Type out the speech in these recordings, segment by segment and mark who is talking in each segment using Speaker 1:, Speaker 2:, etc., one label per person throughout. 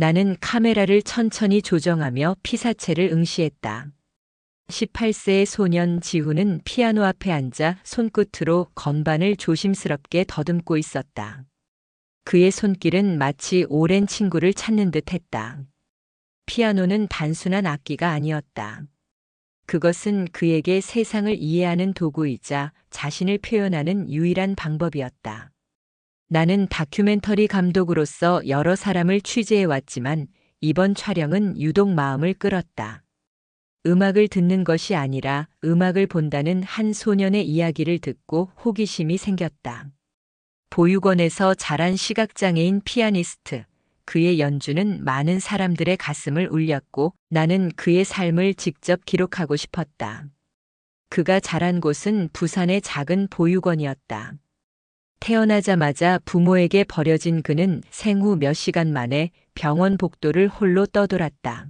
Speaker 1: 나는 카메라를 천천히 조정하며 피사체를 응시했다. 18세의 소년 지훈은 피아노 앞에 앉아 손끝으로 건반을 조심스럽게 더듬고 있었다. 그의 손길은 마치 오랜 친구를 찾는 듯 했다. 피아노는 단순한 악기가 아니었다. 그것은 그에게 세상을 이해하는 도구이자 자신을 표현하는 유일한 방법이었다. 나는 다큐멘터리 감독으로서 여러 사람을 취재해 왔지만 이번 촬영은 유독 마음을 끌었다. 음악을 듣는 것이 아니라 음악을 본다는 한 소년의 이야기를 듣고 호기심이 생겼다. 보육원에서 자란 시각장애인 피아니스트. 그의 연주는 많은 사람들의 가슴을 울렸고 나는 그의 삶을 직접 기록하고 싶었다. 그가 자란 곳은 부산의 작은 보육원이었다. 태어나자마자 부모에게 버려진 그는 생후 몇 시간 만에 병원 복도를 홀로 떠돌았다.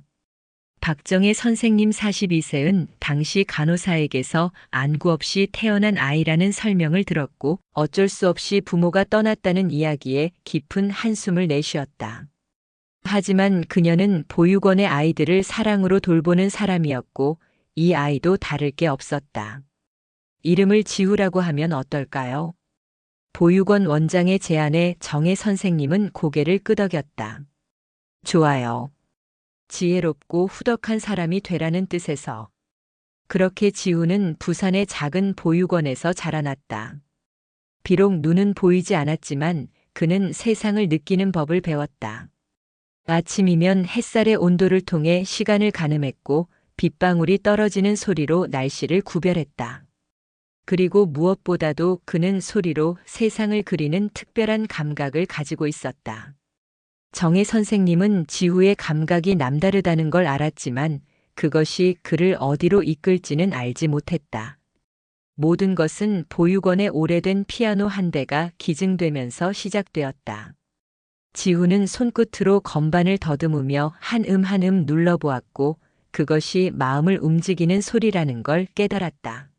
Speaker 1: 박정혜 선생님 42세은 당시 간호사에게서 안구 없이 태어난 아이라는 설명을 들었고 어쩔 수 없이 부모가 떠났다는 이야기에 깊은 한숨을 내쉬었다. 하지만 그녀는 보육원의 아이들을 사랑으로 돌보는 사람이었고 이 아이도 다를 게 없었다. 이름을 지우라고 하면 어떨까요? 보육원 원장의 제안에 정혜 선생님은 고개를 끄덕였다. 좋아요. 지혜롭고 후덕한 사람이 되라는 뜻에서. 그렇게 지우는 부산의 작은 보육원에서 자라났다. 비록 눈은 보이지 않았지만 그는 세상을 느끼는 법을 배웠다. 아침이면 햇살의 온도를 통해 시간을 가늠했고 빗방울이 떨어지는 소리로 날씨를 구별했다. 그리고 무엇보다도 그는 소리로 세상을 그리는 특별한 감각을 가지고 있었다. 정혜 선생님은 지후의 감각이 남다르다는 걸 알았지만 그것이 그를 어디로 이끌지는 알지 못했다. 모든 것은 보육원의 오래된 피아노 한 대가 기증되면서 시작되었다. 지후는 손끝으로 건반을 더듬으며 한 음 한 음 눌러보았고 그것이 마음을 움직이는 소리라는 걸 깨달았다.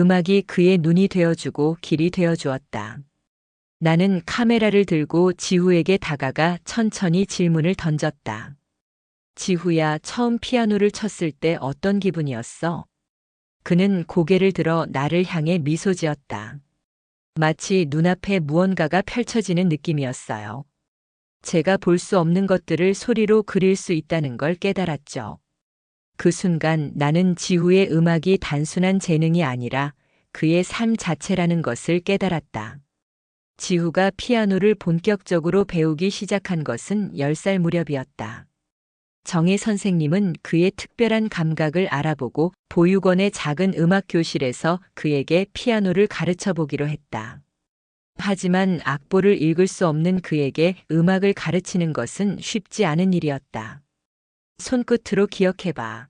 Speaker 1: 음악이 그의 눈이 되어주고 길이 되어주었다. 나는 카메라를 들고 지후에게 다가가 천천히 질문을 던졌다. 지후야, 처음 피아노를 쳤을 때 어떤 기분이었어? 그는 고개를 들어 나를 향해 미소 지었다. 마치 눈앞에 무언가가 펼쳐지는 느낌이었어요. 제가 볼 수 없는 것들을 소리로 그릴 수 있다는 걸 깨달았죠. 그 순간 나는 지후의 음악이 단순한 재능이 아니라 그의 삶 자체라는 것을 깨달았다. 지후가 피아노를 본격적으로 배우기 시작한 것은 10살 무렵이었다. 정혜 선생님은 그의 특별한 감각을 알아보고 보육원의 작은 음악 교실에서 그에게 피아노를 가르쳐 보기로 했다. 하지만 악보를 읽을 수 없는 그에게 음악을 가르치는 것은 쉽지 않은 일이었다. 손끝으로 기억해봐.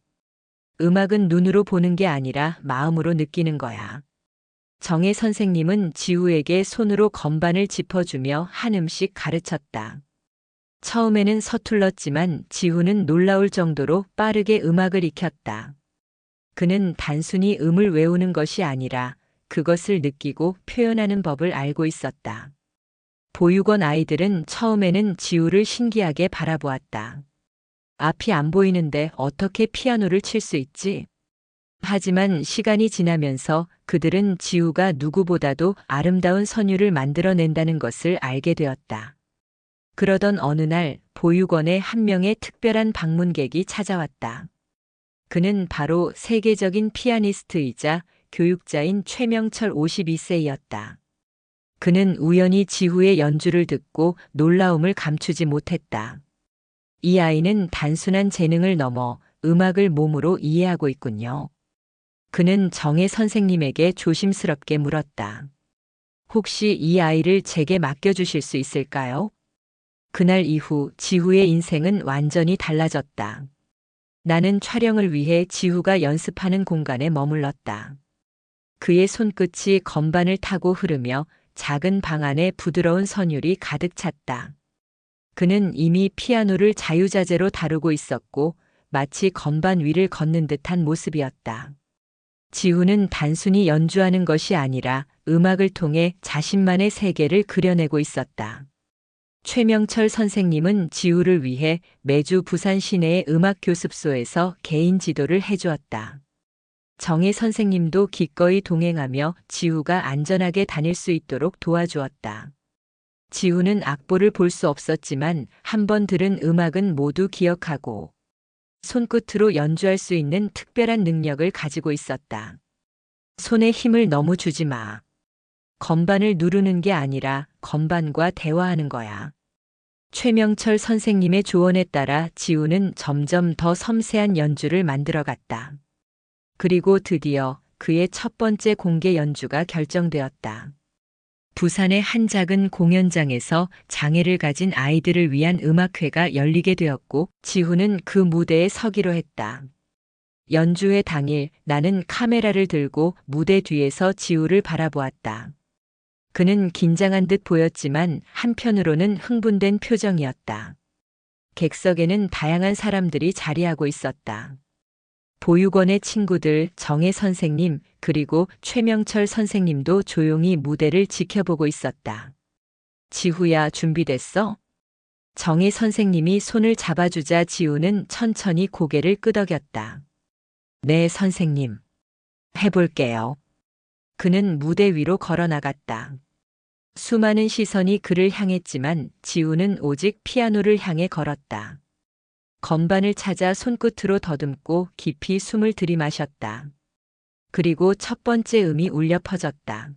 Speaker 1: 음악은 눈으로 보는 게 아니라 마음으로 느끼는 거야. 정혜 선생님은 지우에게 손으로 건반을 짚어주며 한 음씩 가르쳤다. 처음에는 서툴렀지만 지우는 놀라울 정도로 빠르게 음악을 익혔다. 그는 단순히 음을 외우는 것이 아니라 그것을 느끼고 표현하는 법을 알고 있었다. 보육원 아이들은 처음에는 지우를 신기하게 바라보았다. 앞이 안 보이는데 어떻게 피아노를 칠 수 있지? 하지만 시간이 지나면서 그들은 지우가 누구보다도 아름다운 선율을 만들어낸다는 것을 알게 되었다. 그러던 어느 날 보육원에 한 명의 특별한 방문객이 찾아왔다. 그는 바로 세계적인 피아니스트이자 교육자인 최명철 52세였다. 그는 우연히 지후의 연주를 듣고 놀라움을 감추지 못했다. 이 아이는 단순한 재능을 넘어 음악을 몸으로 이해하고 있군요. 그는 정혜 선생님에게 조심스럽게 물었다. 혹시 이 아이를 제게 맡겨주실 수 있을까요? 그날 이후 지후의 인생은 완전히 달라졌다. 나는 촬영을 위해 지후가 연습하는 공간에 머물렀다. 그의 손끝이 건반을 타고 흐르며 작은 방 안에 부드러운 선율이 가득 찼다. 그는 이미 피아노를 자유자재로 다루고 있었고 마치 건반 위를 걷는 듯한 모습이었다. 지우는 단순히 연주하는 것이 아니라 음악을 통해 자신만의 세계를 그려내고 있었다. 최명철 선생님은 지우를 위해 매주 부산 시내의 음악 교습소에서 개인 지도를 해주었다. 정혜 선생님도 기꺼이 동행하며 지우가 안전하게 다닐 수 있도록 도와주었다. 지우는 악보를 볼 수 없었지만 한 번 들은 음악은 모두 기억하고 손끝으로 연주할 수 있는 특별한 능력을 가지고 있었다. 손에 힘을 너무 주지 마. 건반을 누르는 게 아니라 건반과 대화하는 거야. 최명철 선생님의 조언에 따라 지우는 점점 더 섬세한 연주를 만들어 갔다. 그리고 드디어 그의 첫 번째 공개 연주가 결정되었다. 부산의 한 작은 공연장에서 장애를 가진 아이들을 위한 음악회가 열리게 되었고 지후는 그 무대에 서기로 했다. 연주회 당일 나는 카메라를 들고 무대 뒤에서 지우를 바라보았다. 그는 긴장한 듯 보였지만 한편으로는 흥분된 표정이었다. 객석에는 다양한 사람들이 자리하고 있었다. 보육원의 친구들 정혜 선생님 그리고 최명철 선생님도 조용히 무대를 지켜보고 있었다. 지후야 준비됐어? 정혜 선생님이 손을 잡아주자 지우는 천천히 고개를 끄덕였다. 네, 선생님. 해볼게요. 그는 무대 위로 걸어 나갔다. 수많은 시선이 그를 향했지만 지우는 오직 피아노를 향해 걸었다. 건반을 찾아 손끝으로 더듬고 깊이 숨을 들이마셨다. 그리고 첫 번째 음이 울려 퍼졌다.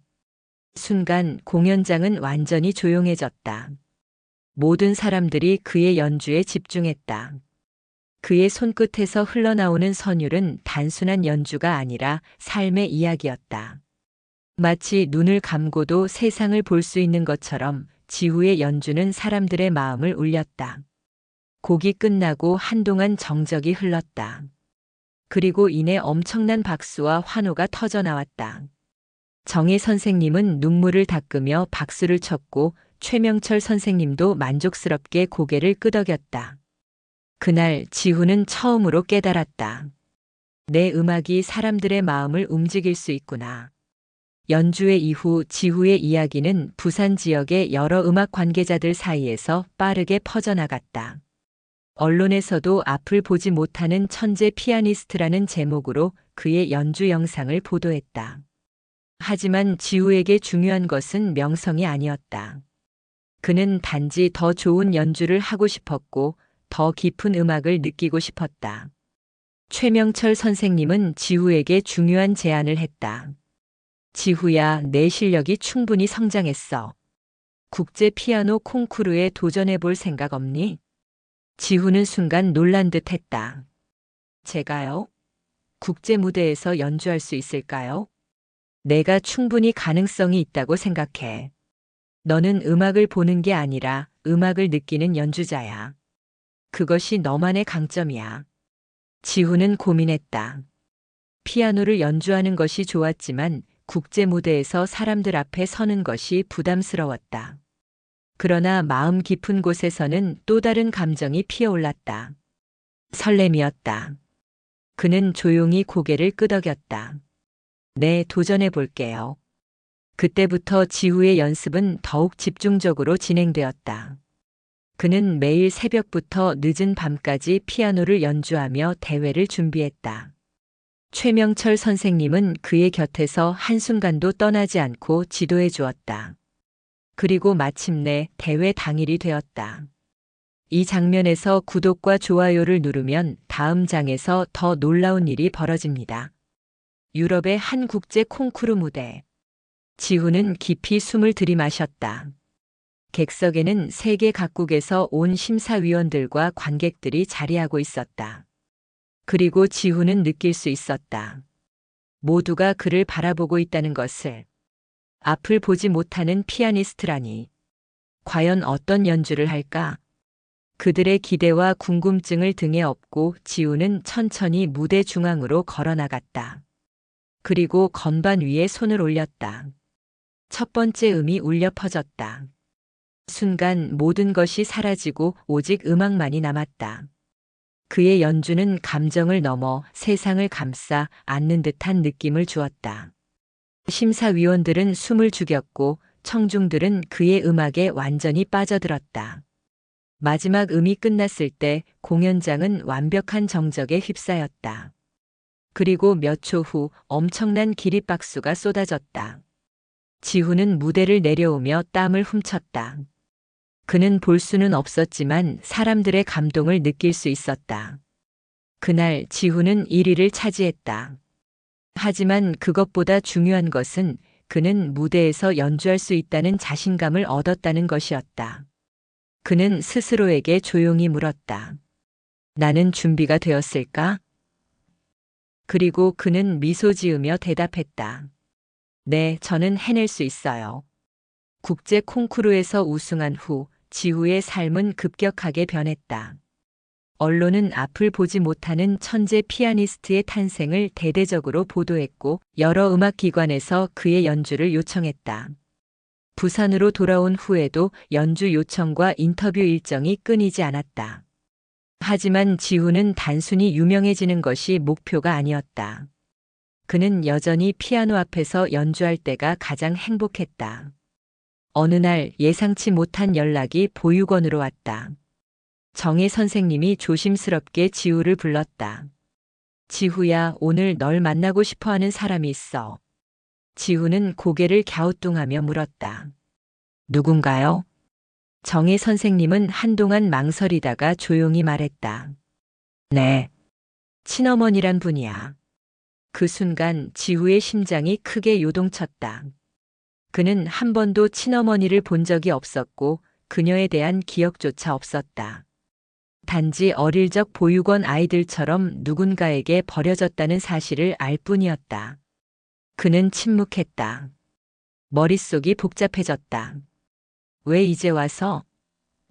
Speaker 1: 순간 공연장은 완전히 조용해졌다. 모든 사람들이 그의 연주에 집중했다. 그의 손끝에서 흘러나오는 선율은 단순한 연주가 아니라 삶의 이야기였다. 마치 눈을 감고도 세상을 볼 수 있는 것처럼 지후의 연주는 사람들의 마음을 울렸다. 곡이 끝나고 한동안 정적이 흘렀다. 그리고 이내 엄청난 박수와 환호가 터져 나왔다. 정혜 선생님은 눈물을 닦으며 박수를 쳤고 최명철 선생님도 만족스럽게 고개를 끄덕였다. 그날 지후는 처음으로 깨달았다. 내 음악이 사람들의 마음을 움직일 수 있구나. 연주회 이후 지후의 이야기는 부산 지역의 여러 음악 관계자들 사이에서 빠르게 퍼져나갔다. 언론에서도 앞을 보지 못하는 천재 피아니스트라는 제목으로 그의 연주 영상을 보도했다. 하지만 지우에게 중요한 것은 명성이 아니었다. 그는 단지 더 좋은 연주를 하고 싶었고 더 깊은 음악을 느끼고 싶었다. 최명철 선생님은 지후에게 중요한 제안을 했다. 지후야, 내 실력이 충분히 성장했어. 국제 피아노 콩쿠르에 도전해 볼 생각 없니? 지후는 순간 놀란 듯 했다. 제가요? 국제 무대에서 연주할 수 있을까요? 내가 충분히 가능성이 있다고 생각해. 너는 음악을 보는 게 아니라 음악을 느끼는 연주자야. 그것이 너만의 강점이야. 지후는 고민했다. 피아노를 연주하는 것이 좋았지만 국제 무대에서 사람들 앞에 서는 것이 부담스러웠다. 그러나 마음 깊은 곳에서는 또 다른 감정이 피어올랐다. 설렘이었다. 그는 조용히 고개를 끄덕였다. 네, 도전해 볼게요. 그때부터 지후의 연습은 더욱 집중적으로 진행되었다. 그는 매일 새벽부터 늦은 밤까지 피아노를 연주하며 대회를 준비했다. 최명철 선생님은 그의 곁에서 한순간도 떠나지 않고 지도해 주었다. 그리고 마침내 대회 당일이 되었다. 이 장면에서 구독과 좋아요를 누르면 다음 장에서 더 놀라운 일이 벌어집니다. 유럽의 한 국제 콩쿠르 무대. 지후는 깊이 숨을 들이마셨다. 객석에는 세계 각국에서 온 심사위원들과 관객들이 자리하고 있었다. 그리고 지후는 느낄 수 있었다. 모두가 그를 바라보고 있다는 것을. 앞을 보지 못하는 피아니스트라니. 과연 어떤 연주를 할까? 그들의 기대와 궁금증을 등에 업고 지우는 천천히 무대 중앙으로 걸어 나갔다. 그리고 건반 위에 손을 올렸다. 첫 번째 음이 울려 퍼졌다. 순간 모든 것이 사라지고 오직 음악만이 남았다. 그의 연주는 감정을 넘어 세상을 감싸 안는 듯한 느낌을 주었다. 심사위원들은 숨을 죽였고 청중들은 그의 음악에 완전히 빠져들었다. 마지막 음이 끝났을 때 공연장은 완벽한 정적에 휩싸였다. 그리고 몇 초 후 엄청난 기립박수가 쏟아졌다. 지훈은 무대를 내려오며 땀을 훔쳤다. 그는 볼 수는 없었지만 사람들의 감동을 느낄 수 있었다. 그날 지훈은 1위를 차지했다. 하지만 그것보다 중요한 것은 그는 무대에서 연주할 수 있다는 자신감을 얻었다는 것이었다. 그는 스스로에게 조용히 물었다. 나는 준비가 되었을까? 그리고 그는 미소 지으며 대답했다. 네, 저는 해낼 수 있어요. 국제 콩쿠르에서 우승한 후 지후의 삶은 급격하게 변했다. 언론은 앞을 보지 못하는 천재 피아니스트의 탄생을 대대적으로 보도했고 여러 음악기관에서 그의 연주를 요청했다. 부산으로 돌아온 후에도 연주 요청과 인터뷰 일정이 끊이지 않았다. 하지만 지훈은 단순히 유명해지는 것이 목표가 아니었다. 그는 여전히 피아노 앞에서 연주할 때가 가장 행복했다. 어느 날 예상치 못한 연락이 보육원으로 왔다. 정혜 선생님이 조심스럽게 지우를 불렀다. 지후야, 오늘 널 만나고 싶어 하는 사람이 있어. 지후는 고개를 갸우뚱하며 물었다. 누군가요? 정혜 선생님은 한동안 망설이다가 조용히 말했다. 네. 친어머니란 분이야. 그 순간 지후의 심장이 크게 요동쳤다. 그는 한 번도 친어머니를 본 적이 없었고 그녀에 대한 기억조차 없었다. 단지 어릴 적 보육원 아이들처럼 누군가에게 버려졌다는 사실을 알 뿐이었다. 그는 침묵했다. 머릿속이 복잡해졌다. 왜 이제 와서?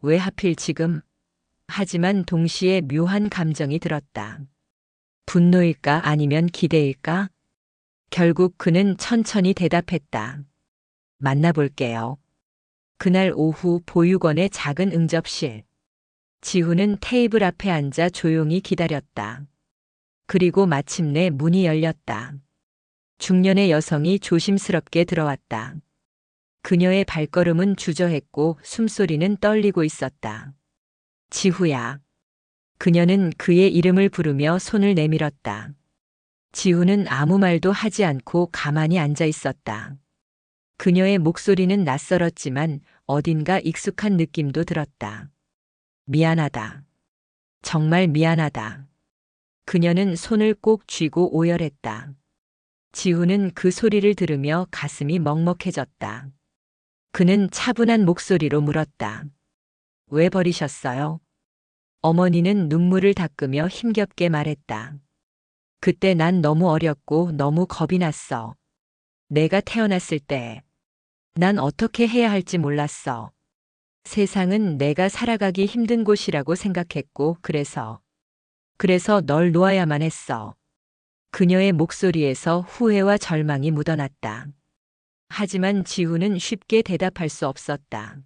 Speaker 1: 왜 하필 지금? 하지만 동시에 묘한 감정이 들었다. 분노일까 아니면 기대일까? 결국 그는 천천히 대답했다. 만나볼게요. 그날 오후 보육원의 작은 응접실. 지훈은 테이블 앞에 앉아 조용히 기다렸다. 그리고 마침내 문이 열렸다. 중년의 여성이 조심스럽게 들어왔다. 그녀의 발걸음은 주저했고 숨소리는 떨리고 있었다. 지후야. 그녀는 그의 이름을 부르며 손을 내밀었다. 지후는 아무 말도 하지 않고 가만히 앉아 있었다. 그녀의 목소리는 낯설었지만 어딘가 익숙한 느낌도 들었다. 미안하다. 정말 미안하다. 그녀는 손을 꼭 쥐고 오열했다. 지훈은 그 소리를 들으며 가슴이 먹먹해졌다. 그는 차분한 목소리로 물었다. 왜 버리셨어요? 어머니는 눈물을 닦으며 힘겹게 말했다. 그때 난 너무 어렸고 너무 겁이 났어. 내가 태어났을 때. 난 어떻게 해야 할지 몰랐어. 세상은 내가 살아가기 힘든 곳이라고 생각했고, 그래서. 그래서 널 놓아야만 했어. 그녀의 목소리에서 후회와 절망이 묻어났다. 하지만 지우는 쉽게 대답할 수 없었다.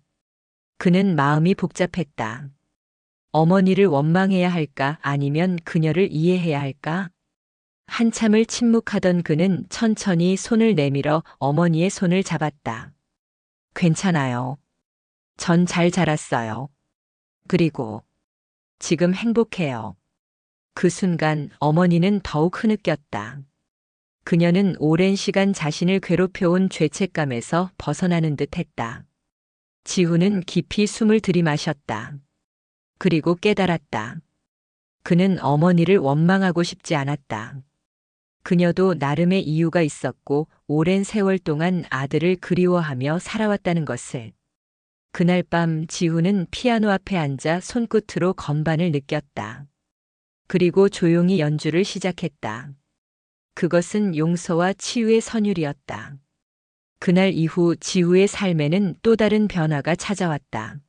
Speaker 1: 그는 마음이 복잡했다. 어머니를 원망해야 할까 아니면 그녀를 이해해야 할까? 한참을 침묵하던 그는 천천히 손을 내밀어 어머니의 손을 잡았다. 괜찮아요. 전 잘 자랐어요. 그리고 지금 행복해요. 그 순간 어머니는 더욱 흐느꼈다. 그녀는 오랜 시간 자신을 괴롭혀온 죄책감에서 벗어나는 듯 했다. 지훈은 깊이 숨을 들이마셨다. 그리고 깨달았다. 그는 어머니를 원망하고 싶지 않았다. 그녀도 나름의 이유가 있었고 오랜 세월 동안 아들을 그리워하며 살아왔다는 것을. 그날 밤 지훈은 피아노 앞에 앉아 손끝으로 건반을 느꼈다. 그리고 조용히 연주를 시작했다. 그것은 용서와 치유의 선율이었다. 그날 이후 지우의 삶에는 또 다른 변화가 찾아왔다.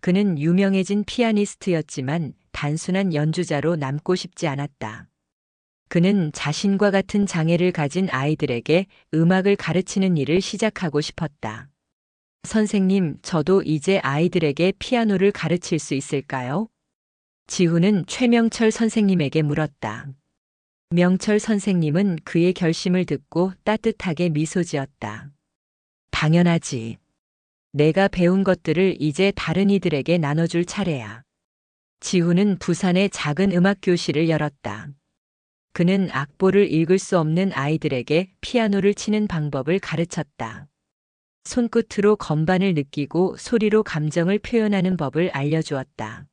Speaker 1: 그는 유명해진 피아니스트였지만 단순한 연주자로 남고 싶지 않았다. 그는 자신과 같은 장애를 가진 아이들에게 음악을 가르치는 일을 시작하고 싶었다. 선생님, 저도 이제 아이들에게 피아노를 가르칠 수 있을까요? 지훈은 최명철 선생님에게 물었다. 명철 선생님은 그의 결심을 듣고 따뜻하게 미소 지었다. 당연하지. 내가 배운 것들을 이제 다른 이들에게 나눠줄 차례야. 지훈은 부산의 작은 음악 교실을 열었다. 그는 악보를 읽을 수 없는 아이들에게 피아노를 치는 방법을 가르쳤다. 손끝으로 건반을 느끼고 소리로 감정을 표현하는 법을 알려주었다.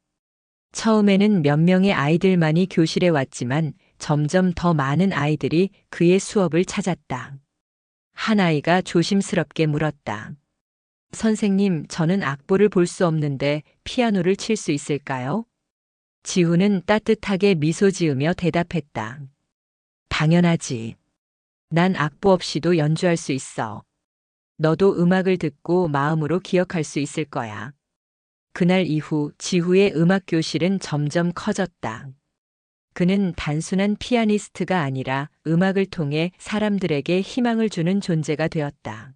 Speaker 1: 처음에는 몇 명의 아이들만이 교실에 왔지만 점점 더 많은 아이들이 그의 수업을 찾았다. 한 아이가 조심스럽게 물었다. 선생님, 저는 악보를 볼 수 없는데 피아노를 칠 수 있을까요? 지훈은 따뜻하게 미소 지으며 대답했다. 당연하지. 난 악보 없이도 연주할 수 있어. 너도 음악을 듣고 마음으로 기억할 수 있을 거야. 그날 이후 지후의 음악 교실은 점점 커졌다. 그는 단순한 피아니스트가 아니라 음악을 통해 사람들에게 희망을 주는 존재가 되었다.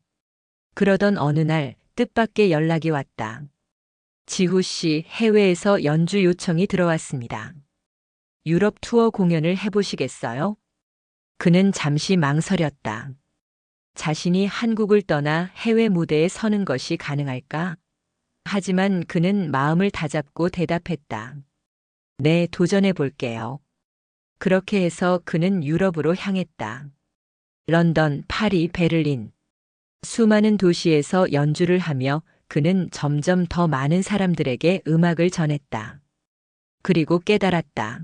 Speaker 1: 그러던 어느 날 뜻밖의 연락이 왔다. 지후 씨 해외에서 연주 요청이 들어왔습니다. 유럽 투어 공연을 해보시겠어요? 그는 잠시 망설였다. 자신이 한국을 떠나 해외 무대에 서는 것이 가능할까? 하지만 그는 마음을 다잡고 대답했다. 네, 도전해 볼게요. 그렇게 해서 그는 유럽으로 향했다. 런던, 파리, 베를린. 수많은 도시에서 연주를 하며 그는 점점 더 많은 사람들에게 음악을 전했다. 그리고 깨달았다.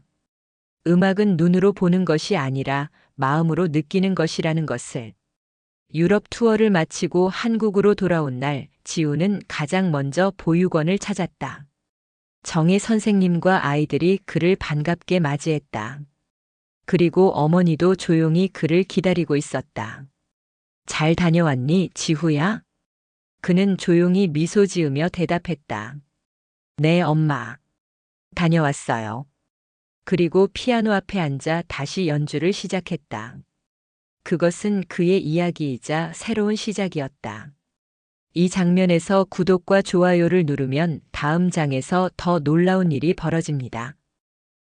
Speaker 1: 음악은 눈으로 보는 것이 아니라 마음으로 느끼는 것이라는 것을. 유럽 투어를 마치고 한국으로 돌아온 날 지우는 가장 먼저 보육원을 찾았다. 정혜 선생님과 아이들이 그를 반갑게 맞이했다. 그리고 어머니도 조용히 그를 기다리고 있었다. 잘 다녀왔니, 지후야? 그는 조용히 미소 지으며 대답했다. 네, 엄마. 다녀왔어요. 그리고 피아노 앞에 앉아 다시 연주를 시작했다. 그것은 그의 이야기이자 새로운 시작이었다. 이 장면에서 구독과 좋아요를 누르면 다음 장에서 더 놀라운 일이 벌어집니다.